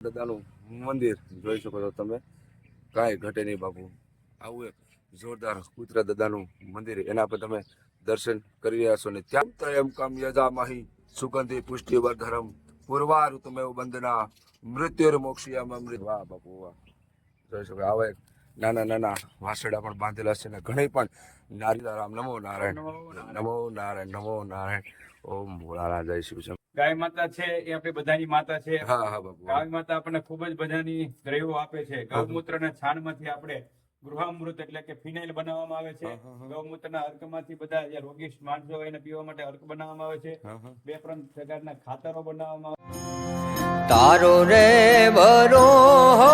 દાદાનું મંદિર જોઈ શકો છો તમે. કાંઈ ઘટે નહીં બાપુ. આવું એક જોરદાર કુતરા દાદાનું મંદિર. એના પર તમે દર્શન કરી રહ્યા છો ને ત્યાં તો એમ કામ યજામહી સુગંધી પુષ્ટિ વર્ધરમ પૂર્વાર તમે વંદના મૃત્યુર મોક્ષિયામ અમૃત. વાહ બાપુ વાહ. જોઈ શકો આવા એક નાના નાના વાસડા પણ બાંધેલા છે ને ઘણી પણ નારીલારામ નમો નારાયણ. નમો નારાયણ. નમો નારાયણ ઓમ ભોળાના જય શિવ. ગાય માતા છે એ આપણી બધાની માતા છે. ગાય માતા આપણને ખૂબ જ બધાની દ્રવ્યો આપે છે. ગૌમૂત્ર ના છાણમાંથી આપણે ગૃહામૃત એટલે કે ફિનાઇલ બનાવવામાં આવે છે. ગૌમૂત્રના અર્કમાંથી બધા જે રોગી માણસો હોય એને પીવા માટે અર્ક બનાવવામાં આવે છે. બે ત્રણ પ્રકારના ખાતરો બનાવવામાં આવે તારો રે ભરો હો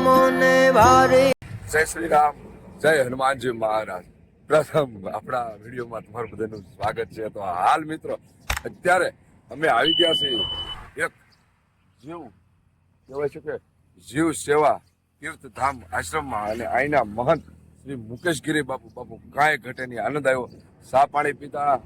મને ભારી જય શ્રી રામ જય હનુમાનજી મહારાજ. પ્રથમ આપણા વિડીયોમાં તમારું બધાનું સ્વાગત છે. તો હાલ મિત્રો અત્યારે અમે આવી ગયા છીએ. એક જીવ, કહેવાય છે કે જીવ સેવા તીર્થધામ આશ્રમમાં અને અહીંના મહંત શ્રી મુકેશગીરી બાપુ બાપુ કાંઈ ઘટે નહીં. આનંદ આવ્યો. સા પાણી પીતા.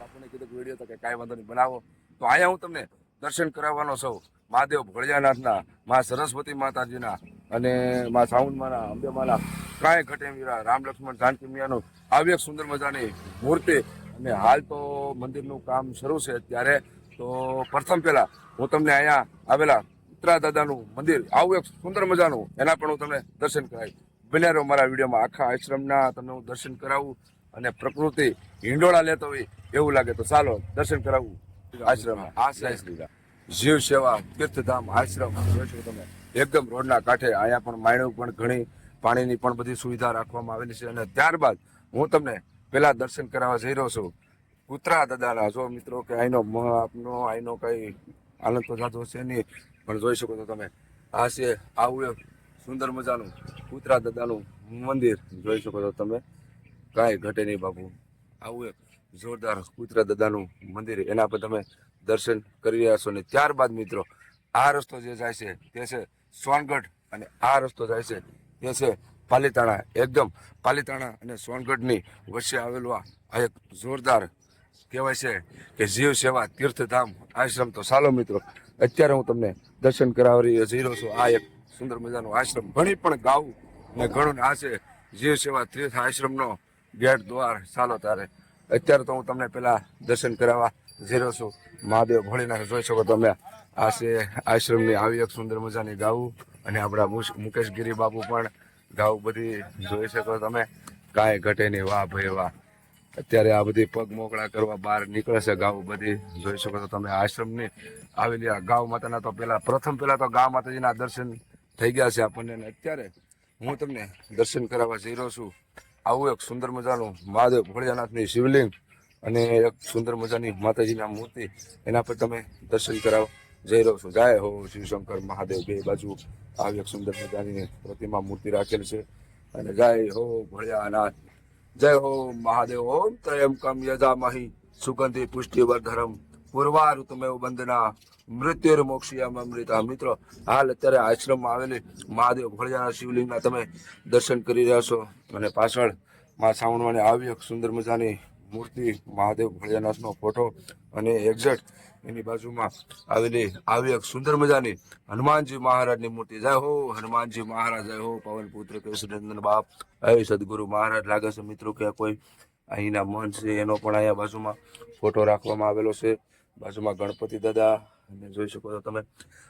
બાપુને કીધું કે વીડિયો તો કે કાંઈ વાંધો નહીં, બનાવો. તો અહીંયા હું તમને દર્શન કરાવવાનો છું. મહાદેવ ભોળિયાનાથના મા સરસ્વતી માતાજીના અને મા સાઉન્ડમાના અંબેમાના, કાંઈ ઘટે મીરા રામ લક્ષ્મણ જાનકી મિયાનું આવી એક સુંદર મજાની મૂર્તિ અને હાલ તો મંદિરનું કામ શરૂ છે ત્યારે તો પ્રથમ પહેલા હું તમને અહીંયા આવેલા ઉત્તરા દાદાનું મંદિર આવું એક સુંદર મજાનું એના પણ હું તમને દર્શન કરાવીશ. બને રહો મારા વિડીયોમાં. આખા આશ્રમના તમને હું દર્શન કરાવું અને પ્રકૃતિ હિંડોળા લેતો હોય એવું લાગે તો ચાલો દર્શન કરાવું આશ્રમ આશ્રય શ્રીરામ જીવ સેવા તીર્થધામ આશ્રમ. જોશો તમે એકદમ રોડના કાંઠે અહીંયા પણ માયણું પણ ઘણી પાણીની પણ બધી સુવિધા રાખવામાં આવેલી છે. અને ત્યારબાદ હું તમને પેલા દર્શન કરાવવા જઈ રહ્યો છું. કૂતરા દાદાના, જો મિત્રો કે આઈનો આપનો અહીંનો કઈ આનંદ તો જાતો છે નહીં. પણ જોઈ શકો છો તમે. આ છે, આવું એક સુંદર મજાનું કૂતરા દાદાનું મંદિર. જોઈ શકો છો તમે. કાંઈ ઘટે નહીં બાપુ. આવું એક જોરદાર કૂતરા દાદાનું મંદિર. એના પર તમે દર્શન કરી રહ્યા છો. ને ત્યારબાદ મિત્રો, આ રસ્તો જે જાય છે, તે છે સોનગઢ અને આ રસ્તો જાય છે, તે છે પાલીતાણા, એકદમ પાલીતાણા અને સોનગઢની વચ્ચે આવેલું આ એક જોરદાર કહેવાય છે કે જીવ સેવા તીર્થધામ આશ્રમ. તો ચાલો મિત્રો, અત્યારે હું તમને દર્શન કરાવી રહ્યો છું. આ એક સુંદર મજાનું આશ્રમ. ઘણી પણ ગાવું ને ઘણું આ છે જીવ સેવા તીર્થ આશ્રમનો ગેટ દ્વાર. ચાલો તારે, અત્યારે તો હું તમને પેલા દર્શન કરાવવા રહ્યો છું. મહાદેવ ભોળીનાથ જોઈ શકો તમે. આ છે આશ્રમની આવી એક સુંદર મજાની ગાવું અને આપણા મુશ- મુકેશગીરી બાપુ પણ ગાવું બધી જોઈ શકો તમે. કાંઈ ઘટે નહીં, વાહ ભાઈ, વાહ. અત્યારે આ બધી પગ મોકળા કરવા બહાર નીકળે છે ગાવ બધી. જોઈ શકો છો તમે આશ્રમની આવેલી આ ગાઉ માતાના તો પહેલાં પ્રથમ પહેલાં તો ગાવ માતાજીના દર્શન થઈ ગયા છે આપણને. અત્યારે હું તમને દર્શન કરાવવા જઈ રહ્યો છું. આવું એક સુંદર મજાનું મહાદેવ ભોળિયાનાથની શિવલિંગ અને એક સુંદર મજાની માતાજીના મૂર્તિ. એના પર તમે દર્શન કરાવવા જઈ રહ્યો છું. જય હો શિવશંકર મહાદેવ. બે બાજુ આવી સુંદર મજાની પ્રતિમા મૂર્તિ રાખેલ છે. અને જય હો ભોળિયાનાથ. જય હો મહાદેવ. ઓમ ત્રયંકમ યજામહી સુગંધી પુષ્ટિવર ધરમ પૂર્વાર ઋતુમેવ વંદના મૃત્યુર મોક્ષિયામ અમૃતા. મિત્રો, હાલ અત્યારે આશ્રમમાં આવેલી મહાદેવ ભોળિયાના શિવલિંગના તમે દર્શન કરી રહ્યા છો. અને પાછળમાં સાવણવાની આવી સુંદર મજાની મૂર્તિ મહાદેવ ભોળિયાનાથનો ફોટો અને એક્ઝેક્ટ એની બાજુમાં આવેલી, આવી એક સુંદર મજાની હનુમાનજી મહારાજની મૂર્તિ. જય હો હનુમાનજી મહારાજ, જય હો પવન પુત્ર કૃષ્ણનંદન બાપ. હે સદગુરુ મહારાજ. લાગે છે મિત્રો કે કોઈ અહીંના મન છે, એનો પણ અહીંયા બાજુમાં ફોટો રાખવામાં આવેલો છે. બાજુમાં ગણપતિ દાદા, અને જોઈ શકો છો તમે,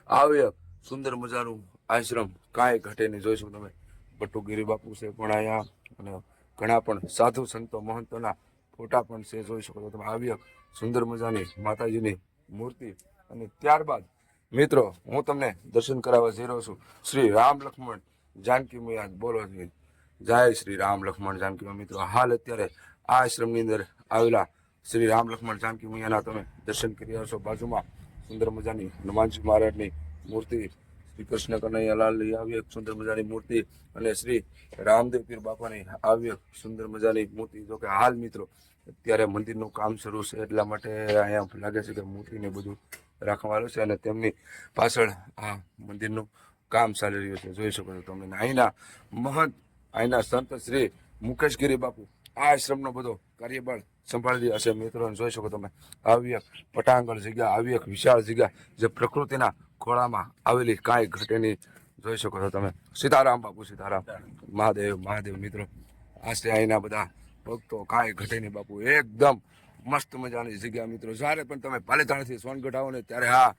આવી સુંદર મજાનું આશ્રમ કાંઈ ઘટે નહીં. જોઈ શકો તમે, ભટ્ટુગીરી બાપુ છે પણ અહીંયા, અને ઘણા પણ સાધુ સંતો મહંતોના ફોટા પણ છે જોઈ શકો છો. તમે આવી સુંદર મજાની માતાજીની મૂર્તિ અને ત્યારબાદ, મિત્રો, હું તમને દર્શન કરાવવા જઈ રહ્યો છું. શ્રી રામ લક્ષ્મણ જાનકી મૈયા બોલો જય શ્રી રામ લક્ષ્મણ જાનકી મિત્રો, હાલ અત્યારે આ આશ્રમની અંદર આવેલા શ્રી રામ લક્ષ્મણ જાનકી મૈયાના તમે દર્શન કરી રહ્યા છો. બાજુમાં સુંદર મજાની હનુમાનજી મહારાજની મૂર્તિ, શ્રી કૃષ્ણ કનૈયાલાલની આવી એક સુંદર મજાની મૂર્તિ અને શ્રી રામદેવ પીર બાપાની આવી એક સુંદર મજાની મૂર્તિ. જો કે હાલ, મિત્રો અત્યારે મંદિરનું કામ શરૂ છે, એટલા માટે અહીંયા લાગે છે કે મૂર્તિને બધું રાખવામાં છે અને તેમની પાછળ આ મંદિરનું કામ ચાલી રહ્યું છે. જોઈ શકો છો તમે. અહીંના મહંત, અહીંના સંત શ્રી મુકેશગીરી બાપુ આ આશ્રમનો બધો કાર્યબળ સંભાળી રહ્યા છે મિત્રોને જોઈ શકો તમે, આવી એક પટાંગણ જગ્યા, આવી એક વિશાળ જગ્યા જે પ્રકૃતિના ખોળામાં આવેલી કાંઈ ઘટેની જોઈ શકો છો તમે. સીતારામ બાપુ, સીતારામ. મહાદેવ મહાદેવ મિત્રો. આ છે અહીંના બધા ભક્તો, કાંઈ ઘટેની બાપુ, એકદમ મસ્ત મજાની જગ્યા મિત્રો. જ્યારે પણ તમે પાલેતાણાથી સોનગઢ આવો ને ત્યારે હા,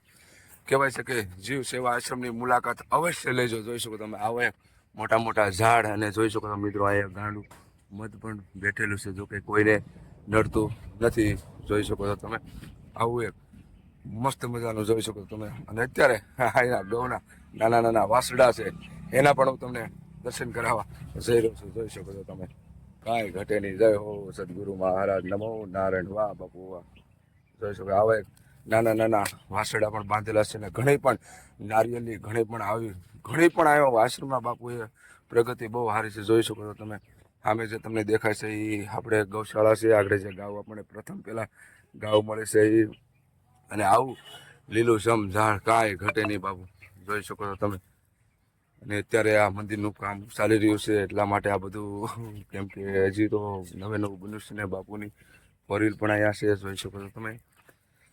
કહેવાય છે કે જીવ સેવા આશ્રમની મુલાકાત અવશ્ય લેજો. જોઈ શકો તમે આવો મોટા મોટા ઝાડ અને જોઈ શકો છો મિત્રો, આ ગાંડું મધ પણ બેઠેલું છે જો કે કોઈને નડતું નથી. જોઈ શકો છો તમે આવું એક મસ્ત મજાનું જોઈ શકો તમે. અને અત્યારે એના ગૌના નાના નાના વાસડા છે, એના પણ હું તમને દર્શન કરાવવા જઈ રહ્યો છું. જોઈ શકો છો તમે. કાંઈ ઘટે નહીં. જય હો સદગુરુ મહારાજ. નમો નારાયણ. વાહ બાપુ, વાહ. જોઈ શકો આવા એક નાના નાના વાસડા પણ બાંધેલા છે ને ઘણી પણ નારિયેળની ઘણી પણ આવી, ઘણી પણ આવ્યો આશ્રમમાં બાપુએ પ્રગતિ બહુ સારી છે. જોઈ શકો છો તમે. સામે જે તમને દેખાય છે એ આપણે ગૌશાળા છે. આગળ જે ગાવ આપણને પ્રથમ પહેલાં ગાવ મળે છે એ અને આવું લીલું સમ ઝાડ કાંઈ ઘટે નહીં બાપુ. જોઈ શકો છો તમે. અને અત્યારે આ મંદિરનું કામ ચાલી રહ્યું છે એટલા માટે આ બધું કેમ કે હજી તો નવે નવું બન્યું છે ને બાપુની ફોરવ્હીલ પણ અહીંયા છે જોઈ શકો છો તમે.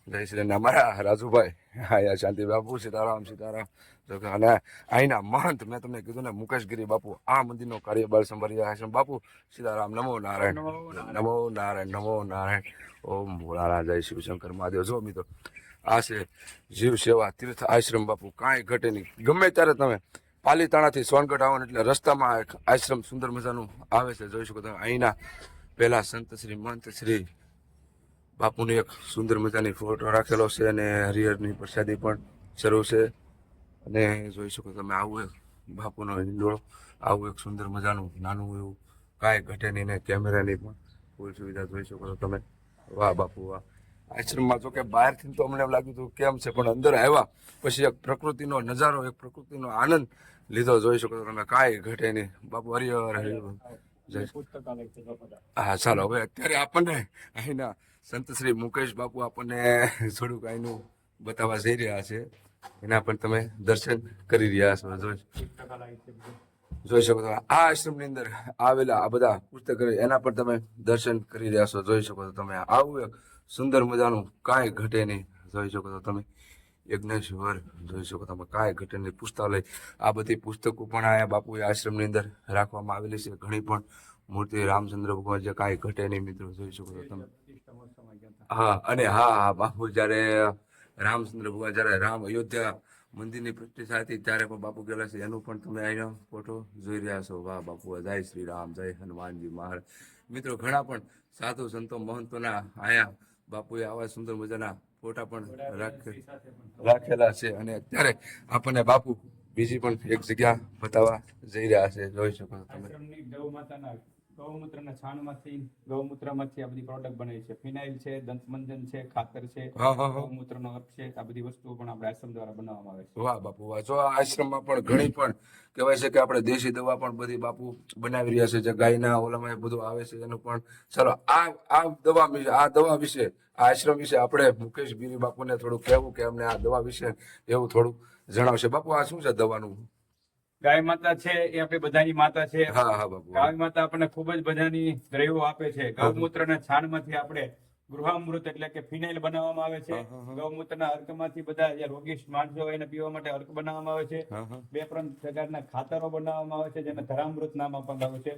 જય શ્રી. અમારા રાજુભાઈ અહીંયા શાંતિ બાપુ સીતારામ સીતારામ. જો કે અને અહીંના મહંત મેં તમને કીધું ને મુકેશગીરી બાપુ આ મંદિરનો કાર્યભાર સંભાળી રહ્યા છે. બાપુ સીતારામ નમો નારાયણ. નમો નારાયણ. નમો નારાયણ ઓમ ભોળાના જય શિવશંકર મહાદેવ. જો મિત્રો આ છે જીવ સેવા તીર્થ આશ્રમ બાપુ કાંઈ ઘટે નહીં. ગમે ત્યારે તમે પાલીતાણાથી સોનગઢ આવવાનું એટલે રસ્તામાં એક આશ્રમ સુંદર મજાનું આવે છે. જોઈ શકો તમે, અહીંના પહેલાં સંત શ્રી મંત શ્રી બાપુની એક સુંદર મજાની ફોટો રાખેલો છે અને હરિહરની પ્રસાદી પણ શરૂ છે. અને જોઈ શકો તમે, આવું એક બાપુનો હિંડોળો, આવું એક સુંદર મજાનું નાનું એવું કાંઈ ઘટે નહીં ને કેમેરાની પણ ફૂલ સુવિધા જોઈ શકો છો તમે. વાહ બાપુ, વાહ. આશ્રમમાં જો કે બહારથી તો અમને એમ લાગ્યું હતું, કેમ છે? પણ અંદર આવ્યા, પછી એક પ્રકૃતિનો નજારો, એક પ્રકૃતિનો આનંદ લીધો. જોઈ શકો છો તમે, કાંઈ ઘટે નહીં. બાપુ, હરિહર હા, ચાલો, હવે અત્યારે આપણને અહીંના સંત શ્રી મુકેશ બાપુ આપણને થોડુંક અહીંનું બતાવવા જઈ રહ્યા છે. એના પણ તમે દર્શન કરી રહ્યા છો. જોઈ જોઈ શકો છો, આ આશ્રમની અંદર આવેલા આ બધા પુસ્તક, એના પણ તમે દર્શન કરી રહ્યા છો. જોઈ શકો છો તમે, આવું એક સુંદર મજાનું કાંઈ ઘટે નહીં. જોઈ શકો છો તમે. યજ્ઞેશ્વર, જોઈ શકો તમે કાંઈ ઘટે નહીં. પુસ્તકાલય. આ બધી પુસ્તકો પણ આ બાપુએ આશ્રમની અંદર રાખવામાં આવેલી છે. ઘણી પણ મૂર્તિ રામચંદ્ર ભગવાન જે કાંઈ ઘટે નહીં મિત્રો, જોઈ શકો છો તમે. હા, અને હા હા, બાપુ જ્યારે રામચંદ્ર ભગવાન જ્યારે રામ અયોધ્યા મંદિરની પ્રતિષ્ઠા હતી, ત્યારે પણ બાપુ ગયેલા છે. એનું પણ તમે અહીંયા ફોટો જોઈ રહ્યા છો. વાહ, બાપુ, જય શ્રી રામ, જય હનુમાનજી મહારાજ. મિત્રો, ઘણા પણ સાધુ સંતો, મહંતોના આયા બાપુએ આવા સુંદર મજાના ફોટા પણ રાખે રાખેલા છે અને અત્યારે આપણને બાપુ બીજી પણ એક જગ્યા બતાવવા જઈ રહ્યા છે. જોઈ શકો તમે. ગૌમૂત્રના છાણમાંથી ગૌમૂત્રમાંથી આ બધી પ્રોડક્ટ બને છે. ફિનાઇલ છે દંતમંજન છે ખાતર છે ગૌમૂત્રનો અર્ક છે આ બધી વસ્તુઓ પણ આપણે આશ્રમ દ્વારા બનાવવામાં આવે છે. વાહ બાપુ વાહ. જો આશ્રમમાં પણ ઘણી પણ કહેવાય છે કે આપણે દેશી દવા પણ બધી બાપુ બનાવી રહ્યા છે જે ગાયના ઓલામાં બધું આવે છે એનું પણ ચાલો આ આ દવા વિશે આ દવા વિશે આ આશ્રમ વિશે આપણે મુકેશ ગીરી બાપુને થોડું કહેવું કે અમને આ દવા વિશે એવું થોડું જણાવશે. બાપુ આ શું છે દવાનું? ગાય માતા છે એ આપણી બધાની માતા છે. ગાય માતા આપણને ખૂબ જ બધાની દ્રવ્યો આપે છે. ગૌમૂત્રના છાણમાંથી આપણે ગૃહામૃત એટલે કે ફિનાઇલ બનાવવામાં આવે છે. ગૌમૂત્રના અર્કમાંથી બધા જે રોગી માણસો એને પીવા માટે અર્ક બનાવવામાં આવે છે. બે ત્રણ પ્રકારના ખાતરો બનાવવામાં આવે છે જેને ધરામૃત નામ આપવામાં આવે છે.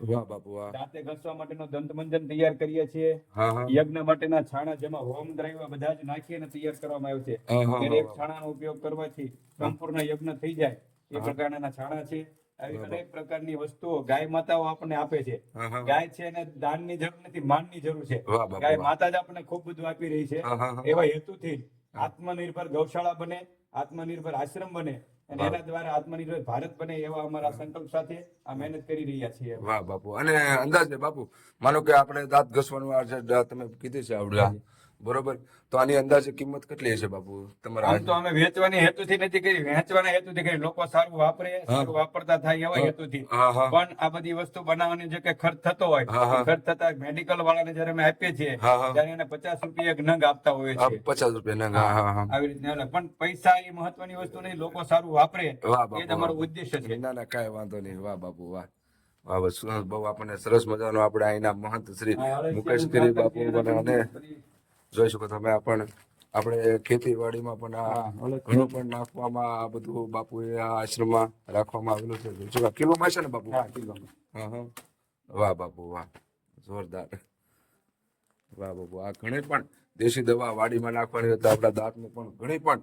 દાંતે ઘસવા માટેનો દંતમંજન તૈયાર કરીએ છીએ. યજ્ઞ માટેના છાણા જેમાં હોમ દ્રવ્ય બધા જ નાખીને તૈયાર કરવામાં આવે છે. એક. છાણાનો ઉપયોગ કરવાથી સંપૂર્ણ યજ્ઞ થઈ જાય. એ પ્રકારના છાણા છે. આવી અનેક પ્રકારની વસ્તુઓ ગાય માતાઓ આપણને આપે છે. ગાય છે એને દાનની જરૂર નથી માનની જરૂર છે. ગાય માતા જ આપણને ખૂબ બધું આપી રહી છે. એવા હેતુથી આત્મનિર્ભર ગૌશાળા બને આત્મનિર્ભર આશ્રમ બને અને એના દ્વારા આત્મનિર્ભર ભારત બને એવા અમારા સંકલ્પ સાથે આ મહેનત કરી રહ્યા છીએ વાહ બાપુ. અને અંદાજે બાપુ માનો કે આપણે દાંત ઘસવાનું આ તમે કીધું છે આવડે. બરોબર? તો આની અંદાજે કિંમત કેટલી હશે બાપુ? તમારા આમ તો અમે વેચવાની હેતુથી નથી કરી. વેચવાના હેતુથી કરી. લોકો સારું વાપરે સારું વાપરતા થાય એવા હેતુથી. પણ આ બધી વસ્તુ બનાવવાની જે કઈ ખર્ચ થતો હોય. ખર્ચ થતા મેડિકલ વાળાને જયારે અમે આપીએ છીએ. ત્યારે એને પચાસ રૂપિયા એક નંગ આપતા હોઈએ આ છીએ. પચાસ રૂપિયા નંગ, આવી રીતના પણ પૈસા એ મહત્વની વસ્તુ નહીં. લોકો સારું વાપરે. એ તમારો ઉદ્દેશ છે. ના ના કાંઈ વાંધો નહીં. વાહ બાપુ વાહ. બસ બહુ આપણને સરસ મજાનો આપણે અહીંના મહંત શ્રી મુકેશ ગીરી બાપુ અને જોઈ શકો તમે આ પણ આપણે ખેતીવાડીમાં પણ આ ઘણું પણ નાખવામાં આ બધું બાપુએ આ આશ્રમમાં રાખવામાં આવેલું છે. જોઈ શકો. કિલોમાં છે ને બાપુ? હા કિલો હા હા. વાહ બાપુ વાહ. જોરદાર. વાહ બાપુ આ ઘણી પણ દેશી દવા વાડીમાં નાખવાની હતી આપણા દાંતને પણ ઘણી પણ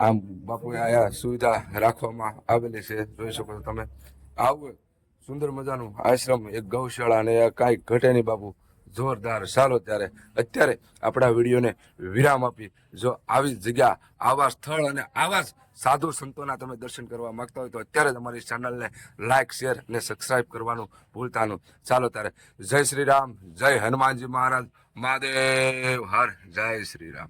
આમ બાપુએ આયા સુવિધા રાખવામાં આવેલી છે. જોઈ શકો તમે. આવું સુંદર મજાનું આશ્રમ એક ગૌશાળા ને કાંઈ ઘટે નહીં બાપુ. જોરદાર ચાલો ત્યારે અત્યારે આપણા વિડીયોને વિરામ આપી. જો આવી જગ્યા, આવા સ્થળ અને આવા સાધુ સંતોના તમે દર્શન કરવા માંગતા હોય તો અત્યારે તમારી ચેનલને લાઇક શેર અને સબસ્ક્રાઇબ કરવાનું ભૂલતાનું ચાલો ત્યારે જય શ્રી રામ, જય હનુમાનજી મહારાજ. મહાદેવ, હર જય શ્રી રામ.